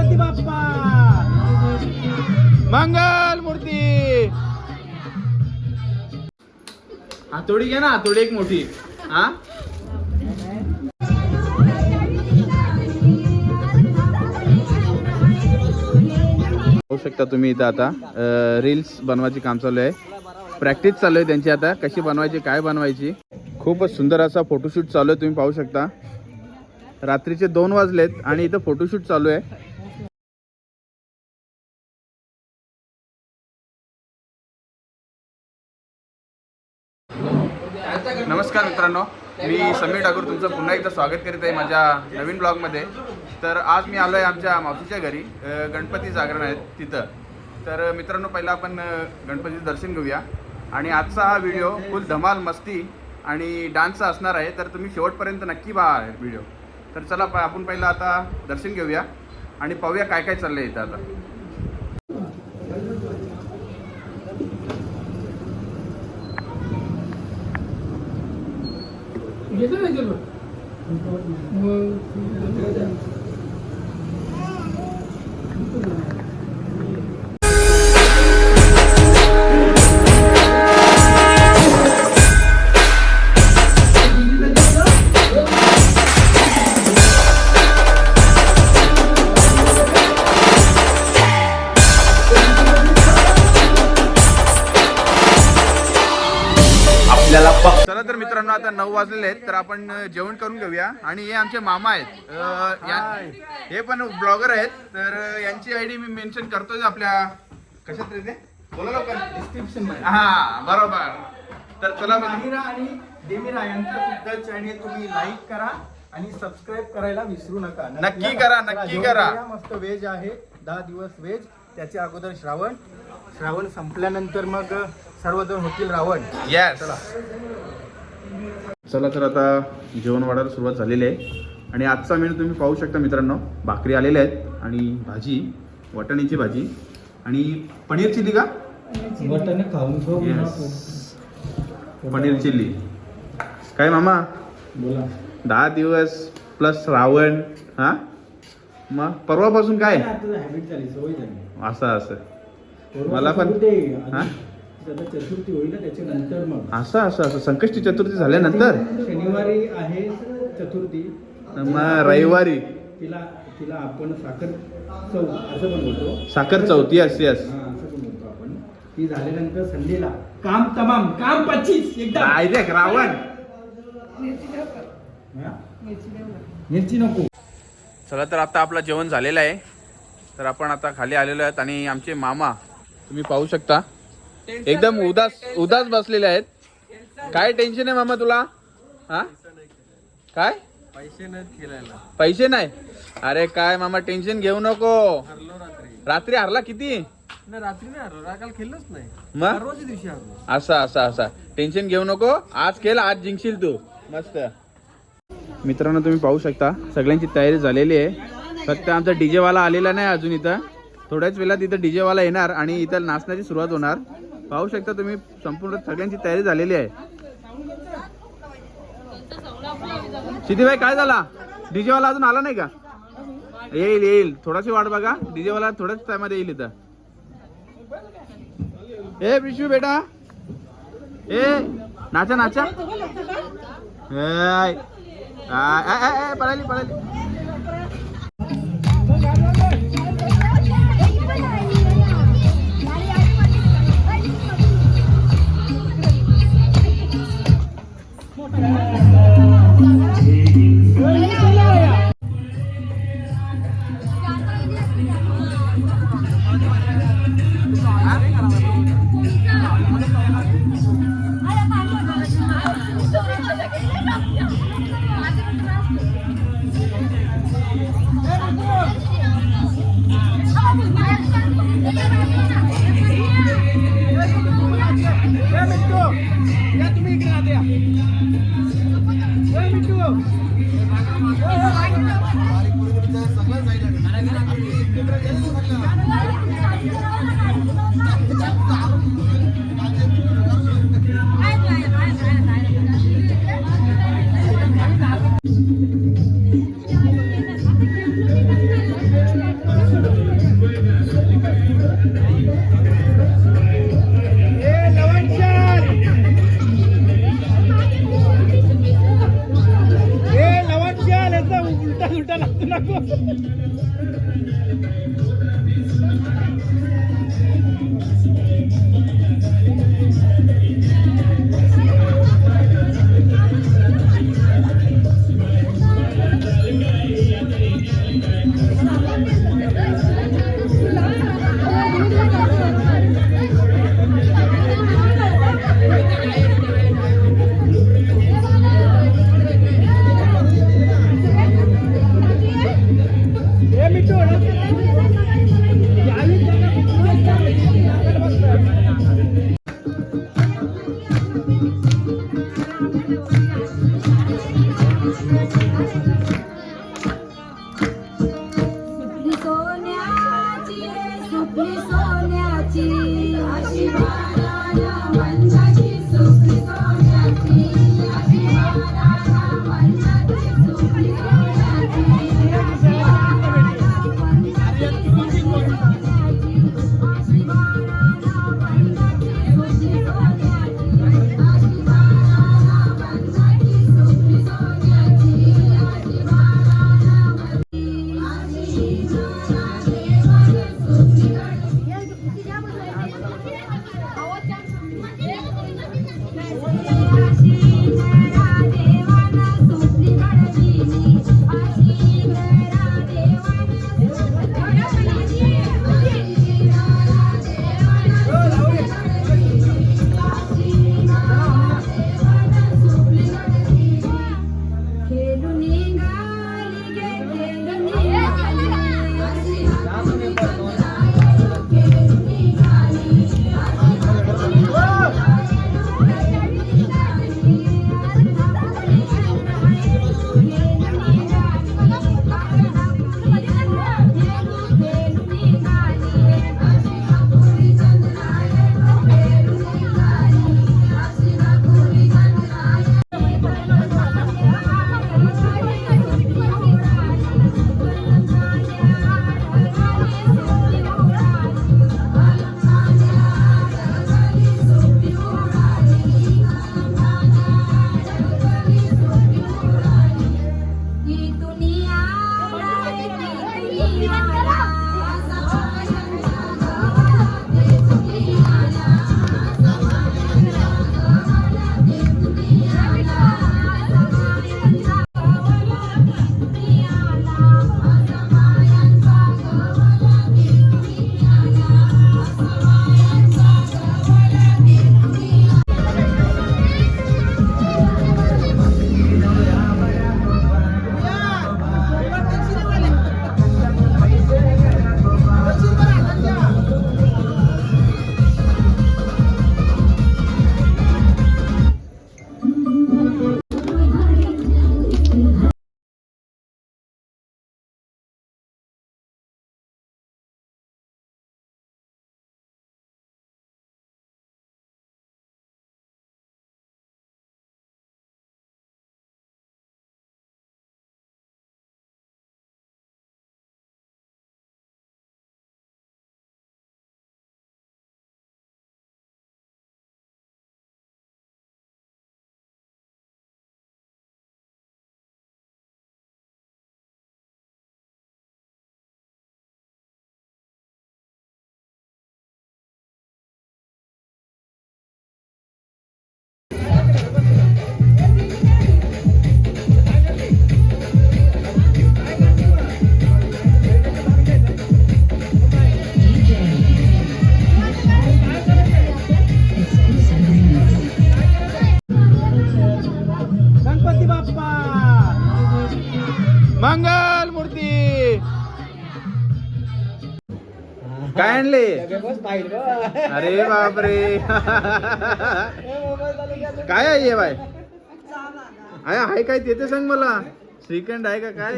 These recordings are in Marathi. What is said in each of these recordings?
गणपती बाप्पा! मंगल मूर्ती! हातोडी घ्या ना हातोडी एक मोठी. हा? होऊ शकता तुम्ही इथं आता रील्स बनवायचे काम चालू आहे. प्रॅक्टिस चालू आहे त्यांची आता कशी बनवायची काय बनवायची. खूपच सुंदर असा फोटोशूट चालू आहे तुम्ही पाहू शकता. रात्रीचे दोन वाजलेत आणि इथं फोटोशूट चालू आहे. नमस्कार मित्रांनो. मी समीर ठाकूर तुमचं पुन्हा एकदा स्वागत करीत आहे माझ्या नवीन ब्लॉगमध्ये. तर आज मी आलो आहे आमच्या मावशीच्या घरी गणपती जागरण आहेत तिथं. तर मित्रांनो पहिला आपण गणपतीचं दर्शन घेऊया. आणि आजचा हा व्हिडिओ फुल धमाल मस्ती आणि डान्सचा असणार आहे. तर तुम्ही शेवटपर्यंत नक्की पहा व्हिडिओ. तर चला प- आपण पहिला आता दर्शन घेऊया आणि पाहूया काय काय चाललं आहे इथं आता. घेतलं नाही तुला? मग? आपल्याला चला तर मित्रांनो आता नऊ वाजलेले आहेत तर आपण जेवण करून घेऊया. आणि हे आमचे मामा आहेत. हे पण ब्लॉगर आहेत तर यांची आयडी मी मेन्शन करतोय आपल्या कशात रे बोला लवकर. डिस्क्रिप्शन हा बरोबर. तर चला माहिरा आणि डेमिरा यांचा सुद्धा चॅनेल तुम्ही लाईक करा आणि सबस्क्राईब करायला विसरू नका. नक्की करा, नक्की करा. मस्त व्हेज आहे. दहा दिवस व्हेज त्याच्या अगोदर श्रावण. श्रावण संपल्यानंतर मग सर्वजण होतील रावण. येस चला. चला तर आता जेवण वाढायला सुरुवात झालेली आहे. आणि आजचा मेनू तुम्ही पाहू शकता मित्रांनो. भाकरी आलेल्या आहेत आणि भाजी वाटाण्याची भाजी. आणि पनीर चिल्ली का? मटन खाऊन Yes. पनीर चिल्ली. काय मामा? बोला. दहा दिवस प्लस रावण हा? मग परवापासून काय? हॅबिट झाली सवय झाली. असं असं. मला पण हा? चतुर्थी होईल ना त्याच्यानंतर मग. असं असं असं. संकष्टी चतुर्थी झाल्यानंतर? शनिवारी आहे चतुर्थी. मग रविवारी? तिला तिला आपण साखर चौ असं पण बोलतो साखर चौथी यस यस हा असं पण बोलतो आपण. ती झाल्यानंतर संडेला काम तमाम काम पच्चीस एकदम. डायरेक्ट रावण. हा? मिरची नको. चला तर आता आपलं जेवण झालेलं आहे. तर आपण आता खाली आलेलो आहेत आणि आमचे मामा तुम्ही पाहू शकता. एकदम उदास उदास बसलेले आहेत. काय टेन्शन आहे मामा तुला? हा? काय? पैसे खेळायला. पैसे नाही? अरे काय मामा टेन्शन घेऊ नको. हरलो रात्री. रात्री हरला किती? नाही रात्री नाही हरलो. काल खेळलोच नाही. मग परवाच्या दिवशी हरलो. असा असा असा. टेन्शन घेऊ नको. आज खेळ आज जिंकशील तू. मस्त. मित्रांनो तुम्ही पाहू शकता सगळ्यांची तयारी झालेली आहे. फक्त आमचा डीजे वाला आलेला नाही अजून इथं. थोड्याच वेळात इथं डीजे वाला येणार आणि इथं नाचण्याची सुरुवात होणार. पाहू शकता तुम्ही संपूर्ण सगळ्यांची तयारी झालेली आहे. सिद्धीबाई काय झाला? डीजेवाला अजून आला नाही का? येईल येईल. थोडाशी वाट बघा. डीजेवाला थोड्याच टायमात येईल इथं. ए विशू बेटा. ए नाचा नाचा. ए, पळाली पळाली. सुपली सोन्याची. काय आणले? अरे बापरे. काय आहे हे बाय? आहे आहे काय ते सांग मला. श्रीखंड आहे का काय?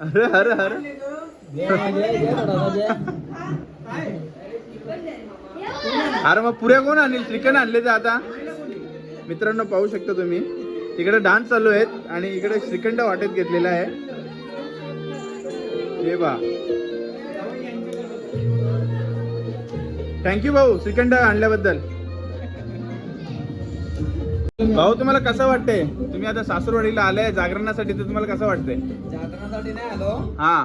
अरे अरे अरे. अरे मग पुऱ्या कोण आणील? श्रीखंड आणले तर आता. मित्रांनो पाहू शकता तुम्ही. तिकडे डान्स चालू आहेत आणि इकडे श्रीखंड वाटेत घेतलेला आहे. हे बा. थँक्यू भाऊ. श्रीखंड आणल्याबद्दल. भाऊ तुम्हाला कसं वाटतंय? तुम्ही आता सासूरवाडीला आले जागरणासाठी तर तुम्हाला कसं वाटतंय? जागरणासाठी नाही आलो. हा.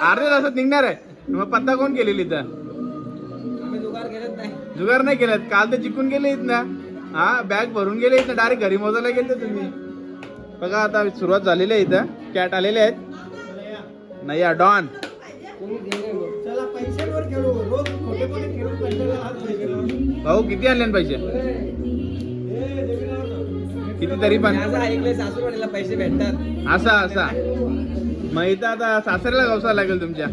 अर्ध्या तासात निघणार आहे. मग पत्ता कोण केलेली नाही. जुगार नाही केलात? काल तर जिंकून गेले इथं हा बॅग भरून गेले इथं डायरेक्ट घरी मोजायला गेले तुम्ही. बघा आता सुरुवात झालेली आहे इथं. कॅट आलेले आहेत. नाही डॉन भाऊ किती आणले पैसे? किती तरी पण. सासूरवाडीला पैसे भेटतात. असा असा. मग इथं आता सासऱ्याला गवसा लागेल तुमच्या.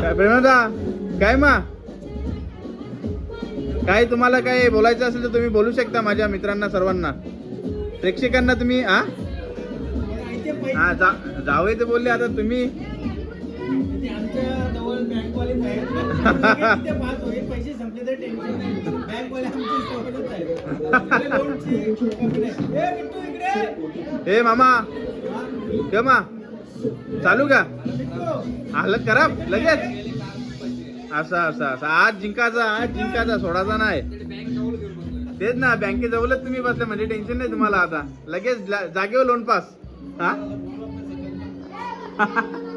काय प्रेमदा? काय मा? काय तुम्हाला काय बोलायचं असेल तर तुम्ही बोलू शकता माझ्या मित्रांना सर्वांना. प्रेक्षकांना तुम्ही हा हा जा जावई ते बोलले आता तुम्ही. होईल पैसे संपले तर टेन्शन नाही बिट्टू इकडे ए मामा. मा. चालू का? हालत खराब लगेच. असा असा असा. आज जिंकायचा आज जिंकायचा सोडायचा नाही. तेच ना बँकेजवळच तुम्ही बसले म्हणजे टेन्शन नाही तुम्हाला आता. लगेच जागेवर लोन पास हा?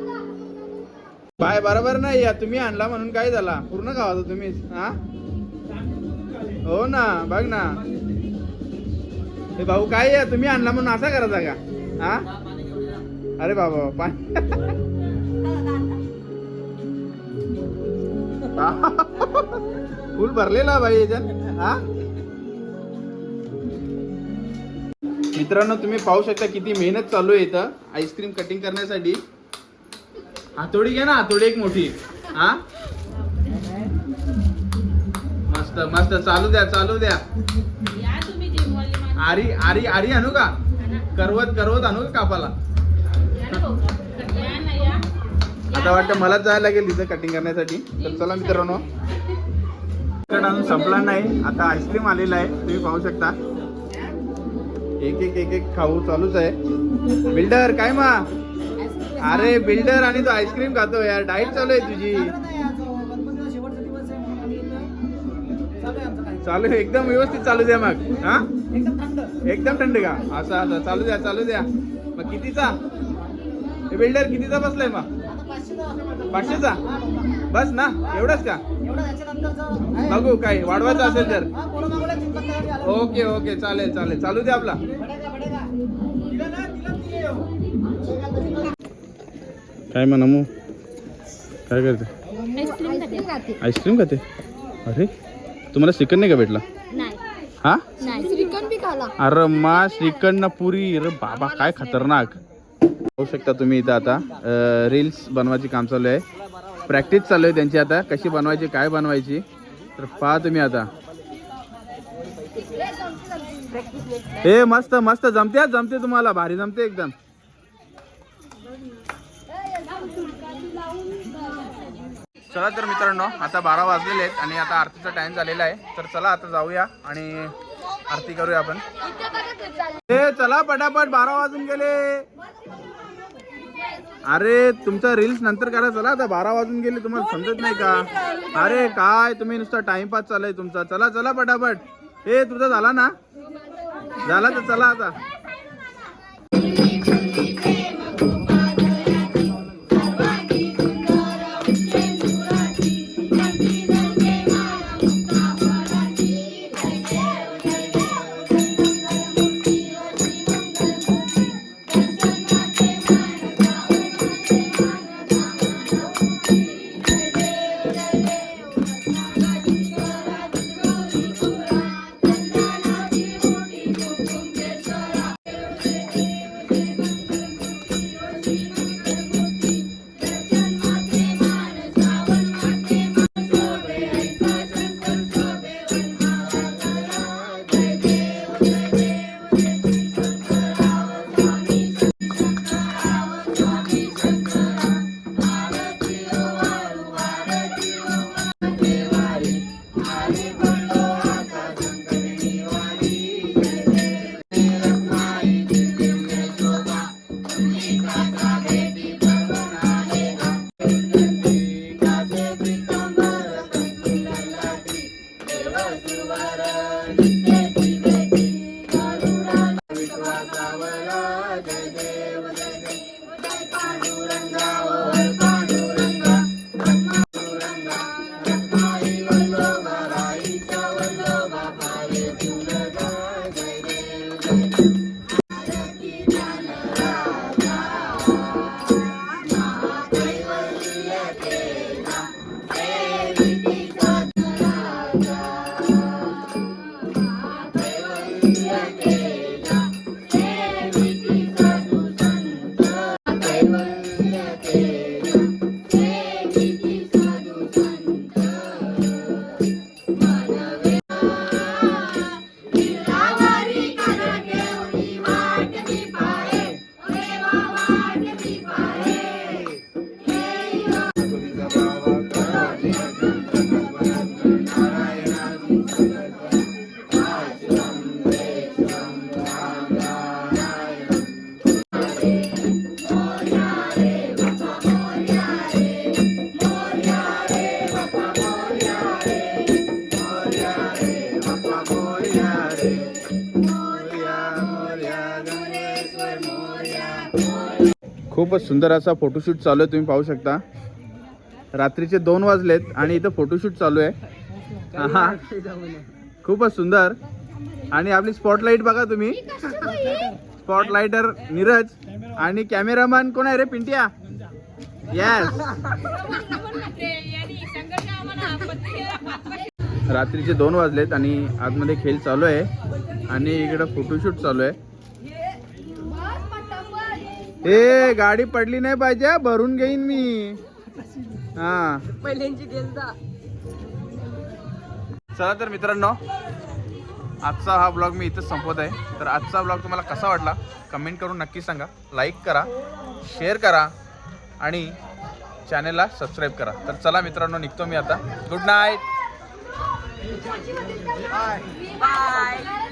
बाय बरोबर नाही या तुम्ही आणला म्हणून काय झाला? पूर्ण गावाचा तुम्ही हा? हो ना बघ ना. हे भाऊ काय या तुम्ही आणला म्हणून असा करायचा का? हा? अरे बाबा पाय. फुल भरलेला भाई याच्यात हा? मित्रांनो तुम्ही पाहू शकता किती मेहनत चालू आहे इथं. आईस्क्रीम कटिंग करण्यासाठी. हातोडी घ्या ना हातोडी एक मोठी. हा? मस्त मस्त. चालू द्या चालू द्या. आरी आरी आरी आणू का? करवत करवत आणू का कापाला? आता वाटतं मलाच जायला लागेल तिथं कटिंग करण्यासाठी. तर चला मित्रांनो. अजून संपला नाही. आता आईस्क्रीम आलेला आहे. तुम्ही पाहू शकता. एक एक एक एक खाऊ चालूच आहे. बिल्डर काय मा? अरे बिल्डर आणि तो आईस्क्रीम खातो यार. डाईट चालू आहे तुझी. चालू आहे. एकदम व्यवस्थित चालू द्या मग. हा? एकदम थंड का असं असं. चालू द्या चालू द्या. मग कितीचा? हे बिल्डर कितीचा बसलाय मग? पाचशेचा? बस ना. एवढंच का? बघू काय वाढवायचं असेल तर. Okay okay. चालेल चालेल. चालू द्या आपला. काय म्हणा मग काय करते? आईस्क्रीम खाते. अरे तुम्हाला श्रीखंड नाही का भेटला? हा? अरे मा श्रीखंड ना पुरी. अरे बाबा काय खतरनाक. होऊ शकता तुम्ही इथं आता रील्स बनवायची काम चालू आहे. प्रॅक्टिस चालू आहे त्यांची आता. कशी बनवायची काय बनवायची? तर पहा तुम्ही आता. हे मस्त मस्त. जमते जमते तुम्हाला. भारी जमते एकदम. चला तर मित्रांनो आता बारा वाजलेले आहेत आणि आता आरतीचा टाइम झालेला आहे. तर चला आता जाऊया आणि आरती करूया आपण. हे चला पटापट बारा वाजून गेले. अरे तुमचा रील्स नंतर करा. चला आता बारा वाजून गेले तुम्हाला समजत नाही का? अरे काय? तुम्ही नुसता टाइमपास चालाय तुमचा. चला चला पटापट. हे तुझा झाला ना? झाला तर चला आता. खूपच सुंदर असा फोटोशूट चालू आहे तुम्ही पाहू शकता. रात्रीचे दोन वाजलेत आणि इथं फोटोशूट चालू आहे. हा खूपच सुंदर. आणि आपली स्पॉटलाईट बघा तुम्ही. स्पॉटलाइटर नीरज आणि कॅमेरामॅन कोण आहे रे पिंटिया? येस रात्रीचे दोन वाजलेत आणि आतमध्ये खेळ चालू आहे आणि इकडं फोटोशूट चालू आहे. ए गाडी पडली नाही पाहिजे भरून घेईन मी. हा. चला तर मित्रांनो आजचा हा ब्लॉग मी इथंच संपवत आहे. तर आजचा ब्लॉग तुम्हाला कसा वाटला कमेंट करून नक्की सांगा. लाईक करा शेअर करा आणि चॅनेलला सबस्क्राईब करा. तर चला मित्रांनो निघतो मी आता. Good night bye